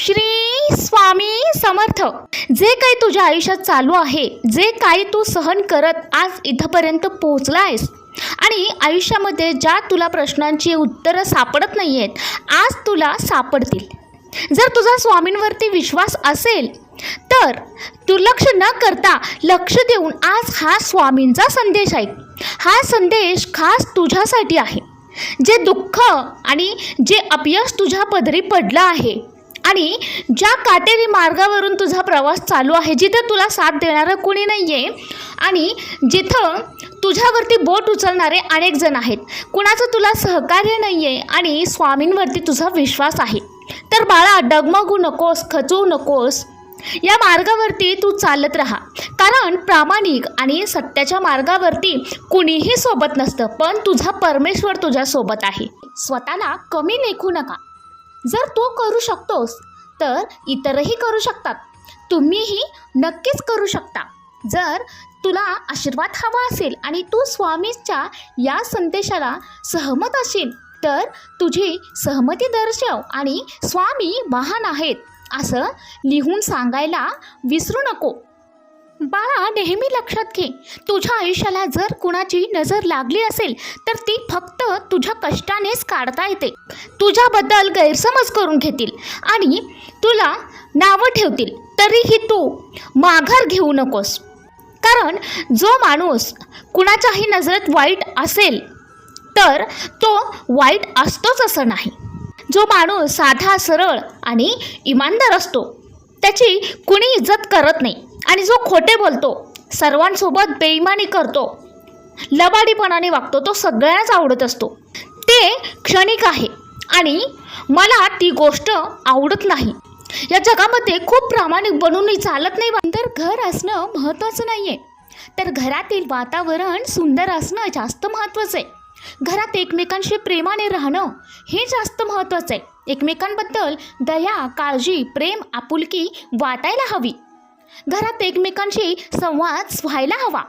श्री स्वामी समर्थ. जे काही तुझ्या आयुष्यात चालू आहे जे काही तू सहन करत आज इथंपर्यंत पोहोचला आहेस आणि आयुष्यामध्ये ज्या तुला प्रश्नांची उत्तरं सापडत नाही आहेत आज तुला सापडतील. जर तुझा स्वामींवरती विश्वास असेल तर दुर्लक्ष न करता लक्ष देऊन आज हा स्वामींचा संदेश आहे हा संदेश खास तुझ्यासाठी आहे. जे दुःख आणि जे अपयश तुझ्या पदरी पडलं आहे आणि ज्या काटेरी मार्गावरून तुझा प्रवास चालू आहे जिथं तुला साथ देणारं कुणी नाही आहे आणि जिथं तुझ्यावरती बोट उचलणारे अनेक जण आहेत. कुणाचं तुला सहकार्य नाही आहे आणि स्वामींवरती तुझा विश्वास आहे. तर बाळा डगमगू नकोस खचू नकोस. या मार्गावरती तू चालत राहा. कारण प्रामाणिक आणि सत्याच्या मार्गावरती कुणीही सोबत नसतं पण तुझा परमेश्वर तुझ्यासोबत आहे. स्वतःला कमी लेखू नका. जर तू करू शकतोस तर इतरही करू शकतात. तुम्हीही नक्कीच करू शकता. जर तुला आशीर्वाद हवा असेल आणि तू स्वामीच्या या संदेशाला सहमत असेल तर तुझी सहमती दर्शव आणि स्वामी महान आहेत असं लिहून सांगायला विसरू नको. बाळा नेहमी लक्षात घे. तुझ्या आयुष्याला जर कुणाची नजर लागली असेल तर ती फक्त तुझ्या कष्टानेच काढता येते. तुझ्याबद्दल गैरसमज करून घेतील आणि तुला नावं ठेवतील तरीही तू माघार घेऊ नकोस. कारण जो माणूस कुणाच्याही नजरेत वाईट असेल तर तो वाईट असतोच असं नाही. जो माणूस साधा सरळ आणि इमानदार असतो त्याची कुणी इज्जत करत नाही. आणि जो खोटे बोलतो सर्वांसोबत बेईमानी करतो लबाडीपणाने वागतो तो सगळ्यांनाच आवडत असतो. ते क्षणिक आहे आणि मला ती गोष्ट आवडत नाही. या जगामध्ये खूप प्रामाणिक बनूनही चालत नाही तर घर असणं महत्त्वाचं नाही आहे तर घरातील वातावरण सुंदर असणं जास्त महत्त्वाचं आहे. घरात एकमेकांशी प्रेमाने राहणं हे जास्त महत्त्वाचं आहे. एकमेकांबद्दल दया काळजी प्रेम आपुलकी वाटायला हवी. घरात एकमेकांशी संवाद व्हायला हवा.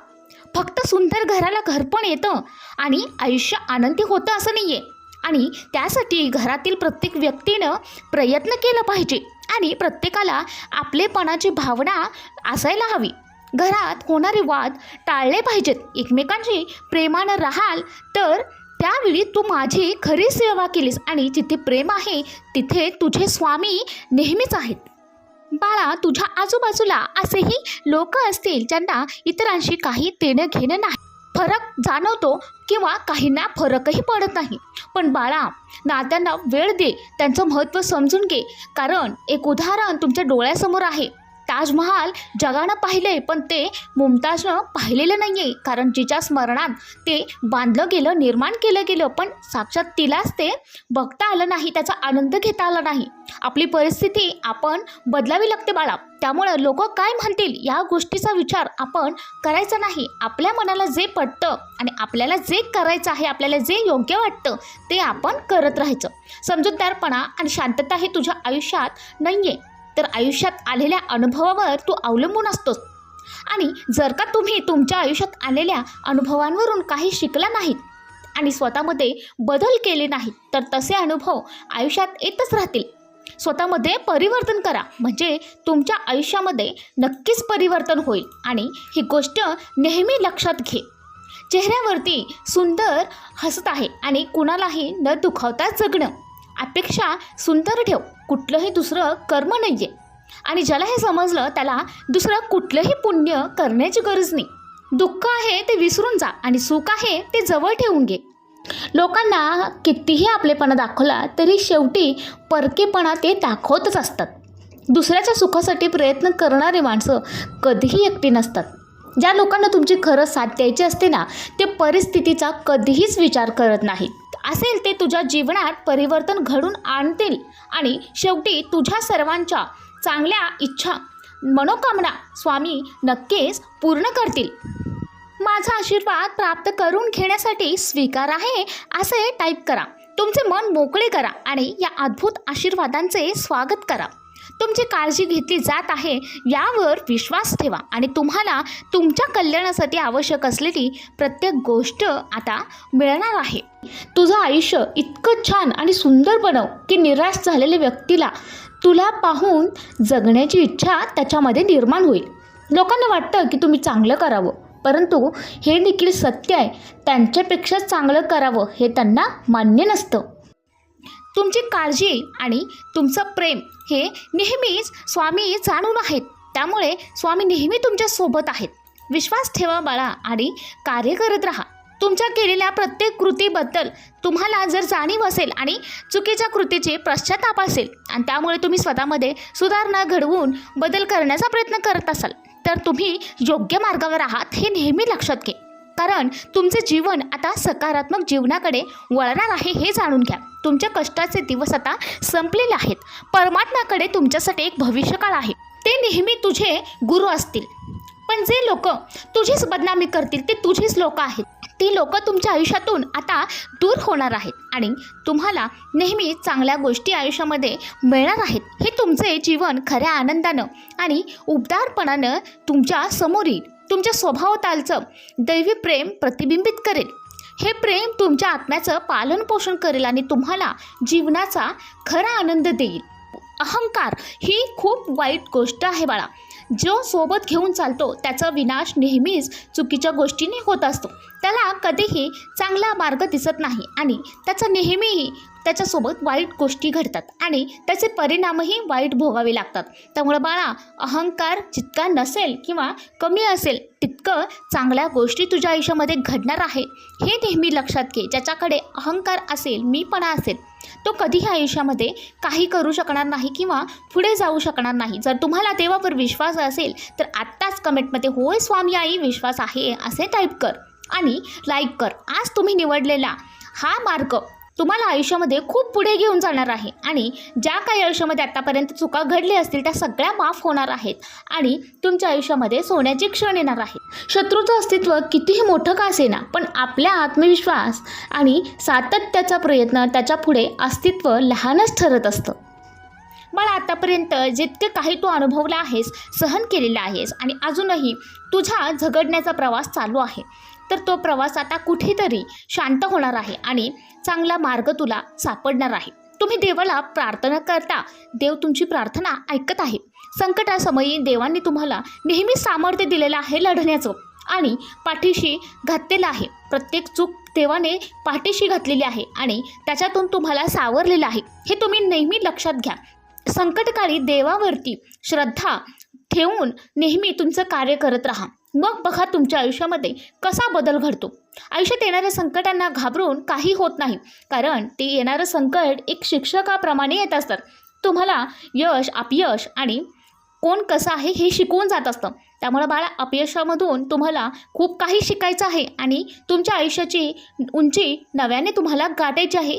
फक्त सुंदर घराला घरपण येतं आणि आयुष्य आनंदी होतं असं नाही आहे आणि त्यासाठी घरातील प्रत्येक व्यक्तीनं प्रयत्न केला पाहिजे आणि प्रत्येकाला आपलेपणाची भावना असायला हवी. घरात होणारे वाद टाळले पाहिजेत. एकमेकांशी प्रेमानं राहाल तर त्यावेळी तू माझी खरी सेवा केलीस आणि जिथे प्रेम आहे तिथे तुझे स्वामी नेहमीच आहेत. बाळा तुझ्या आजूबाजूला असेही लोक असतील ज्यांना इतरांशी काही देणं घेणं नाही. फरक जाणवतो किंवा काहींना फरकही पडत नाही. पण बाळा नात्यांना वेळ दे त्यांचं महत्त्व समजून घे. कारण एक उदाहरण तुमच्या डोळ्यासमोर आहे. ताजमहाल जगानं पाहिलंय पण ते मुमताजनं पाहिलेलं नाही आहे कारण जिच्या स्मरणात ते बांधलं गेलं निर्माण केलं गेलं पण साक्षात तिलाच ते बघता आलं नाही त्याचा आनंद घेता आला नाही. आपली परिस्थिती आपण बदलावी लागते बाळा. त्यामुळं लोक काय म्हणतील या गोष्टीचा विचार आपण करायचा नाही. आपल्या मनाला जे पटतं आणि आपल्याला जे करायचं आहे आपल्याला जे योग्य वाटतं ते आपण करत राहायचं. समजूतदारपणा आणि शांतता हे तुझ्या आयुष्यात नाही आहे तर आयुष्यात आलेल्या अनुभवावर तू अवलंबून असतोस. आणि जर का तुम्ही तुमच्या आयुष्यात आलेल्या अनुभवांवरून काही शिकला नाहीत आणि स्वतःमध्ये बदल केले नाहीत तर तसे अनुभव आयुष्यात येतच राहतील. स्वतःमध्ये परिवर्तन करा म्हणजे तुमच्या आयुष्यामध्ये नक्कीच परिवर्तन होईल. आणि ही गोष्ट नेहमी लक्षात घे. चेहऱ्यावरती सुंदर हसत आहे आणि कुणालाही न दुखावता जगणं. अपेक्षा सुंदर ठेव. कुठलंही दुसरं कर्म नाही आहे आणि ज्याला हे समजलं त्याला दुसरं कुठलंही पुण्य करण्याची गरज नाही. दुःख आहे ते विसरून जा आणि सुख आहे ते जवळ ठेवून घे. लोकांना कितीही आपलेपणा दाखवला तरी शेवटी परकेपणा ते दाखवतच असतात. दुसऱ्याच्या सुखासाठी प्रयत्न करणारे माणसं कधीही एकटी नसतात. ज्या लोकांना तुमची खरं साथ द्यायची असते ना ते परिस्थितीचा कधीहीच विचार करत नाहीत. असेल ते तुझ्या जीवनात परिवर्तन घडून आणतील. आणि शेवटी तुझ्या सर्वांच्या चांगल्या इच्छा मनोकामना स्वामी नक्कीच पूर्ण करतील. माझा आशीर्वाद प्राप्त करून घेण्यासाठी स्वीकार आहे असे टाईप करा. तुमचे मन मोकळे करा आणि या अद्भुत आशीर्वादांचे स्वागत करा. तुमची काळजी घेतली जात आहे यावर विश्वास ठेवा. आणि तुम्हाला तुमच्या कल्याणासाठी आवश्यक असलेली प्रत्येक गोष्ट आता मिळणार आहे. तुझं आयुष्य इतकं छान आणि सुंदर बनव की निराश झालेल्या व्यक्तीला तुला पाहून जगण्याची इच्छा त्याच्यामध्ये निर्माण होईल. लोकांना वाटतं की तुम्ही चांगलं करावं परंतु हे देखील सत्य आहे. त्यांच्यापेक्षा चांगलं करावं हे त्यांना मान्य नसतं. तुमची काळजी आणि तुमचं प्रेम हे नेहमीच स्वामी जाणून आहेत. त्यामुळे स्वामी नेहमी तुमच्यासोबत आहेत. विश्वास ठेवा बाळा आणि कार्य करत राहा. तुमच्या केलेल्या प्रत्येक कृतीबद्दल तुम्हाला जर जाणीव असेल आणि चुकीच्या कृतीचे पश्चाताप असेल आणि त्यामुळे तुम्ही स्वतःमध्ये सुधारणा घडवून बदल करण्याचा प्रयत्न करत असाल तर तुम्ही योग्य मार्गावर आहात हे नेहमी लक्षात घे कारण तुमचे जीवन आता सकारात्मक जीवनाकडे वळणार आहे हे जाणून घ्या. तुमच्या कष्टाचे दिवस आता संपलेले आहेत. परमात्माकडे तुमच्यासाठी एक भविष्यकाळ आहे. ते नेहमी तुझे गुरु असतील. पण जे लोक तुझीच बदनामी करतील ते तुझीच लोक आहेत. ती लोक तुमच्या आयुष्यातून आता दूर होणार आहेत आणि तुम्हाला नेहमी चांगल्या गोष्टी आयुष्यामध्ये मिळणार आहेत. हे तुमचे जीवन खऱ्या आनंदानं आणि उबदारपणानं तुमच्यासमोर येईल. तुमच्या स्वभावतालचं दैवी प्रेम प्रतिबिंबित करेल. हे प्रेम तुमच्या आत्म्याचं पालन पोषण करेल आणि तुम्हाला जीवनाचा खरा आनंद देईल. अहंकार ही खूप वाईट गोष्ट आहे बाळा. जो सोबत घेऊन चालतो त्याचा विनाश नेहमीच चुकीच्या गोष्टीने होत असतो. त्याला कधीही चांगला मार्ग दिसत नाही आणि त्याचा नेहमीही त्याच्यासोबत वाईट गोष्टी घडतात आणि त्याचे परिणामही वाईट भोगावे लागतात. त्यामुळे बाळा अहंकार जितका नसेल किंवा कमी असेल तितकं चांगल्या गोष्टी तुझ्या आयुष्यामध्ये घडणार आहे. हे नेहमी लक्षात घे. ज्याच्याकडे अहंकार असेल मीपणा असेल. तो कधीही आयुष्यामध्ये काही करू शकणार नाही किंवा पुढे जाऊ शकणार नाही. जर तुम्हाला देवावर विश्वास असेल तर आत्ताच कमेंटमध्ये होय स्वामी आई विश्वास आहे असे टाईप कर आणि लाईक कर. आज तुम्ही निवडलेला हा मार्ग तुम्हाला आयुष्यामध्ये खूप पुढे घेऊन जाणार आहे. आणि ज्या काही आयुष्यामध्ये आत्तापर्यंत चुका घडल्या असतील त्या सगळ्या माफ होणार आहेत. आणि तुमच्या आयुष्यामध्ये सोन्याचे क्षण येणार आहे शत्रूचं अस्तित्व कितीही मोठं का असेना पण आपल्या आत्मविश्वास आणि सातत्याचा प्रयत्न त्याच्या पुढे अस्तित्व लहानच ठरत असतं. मला आतापर्यंत जितके काही तू अनुभवला आहेस सहन केलेला आहेस आणि अजूनही तुझा झगडण्याचा प्रवास चालू आहे तर तो प्रवास आता कुठेतरी शांत होणार आहे आणि चांगला मार्ग तुला सापडणार आहे. तुम्ही देवाला प्रार्थना करता देव तुमची प्रार्थना ऐकत आहे. संकटासमयी देवांनी तुम्हाला नेहमी सामर्थ्य दिलेलं आहे लढण्याचं आणि पाठीशी घातलेलं आहे. प्रत्येक चूक देवाने पाठीशी घातलेली आहे आणि त्याच्यातून तुम्हाला सावरलेलं आहे. हे तुम्ही नेहमी लक्षात घ्या. संकटकाळी देवावरती श्रद्धा ठेवून नेहमी तुमचं कार्य करत राहा. मग बघा तुमच्या आयुष्यामध्ये कसा बदल घडतो. आयुष्यात येणाऱ्या संकटांना घाबरून काही होत नाही कारण ते येणारं संकट एक शिक्षकाप्रमाणे येत असतात तुम्हाला यश अपयश आणि कोण कसं आहे हे शिकवून जात असतं. त्यामुळे बाळा अपयशामधून तुम्हाला खूप काही शिकायचं आहे आणि तुमच्या आयुष्याची उंची नव्याने तुम्हाला गाठायची आहे.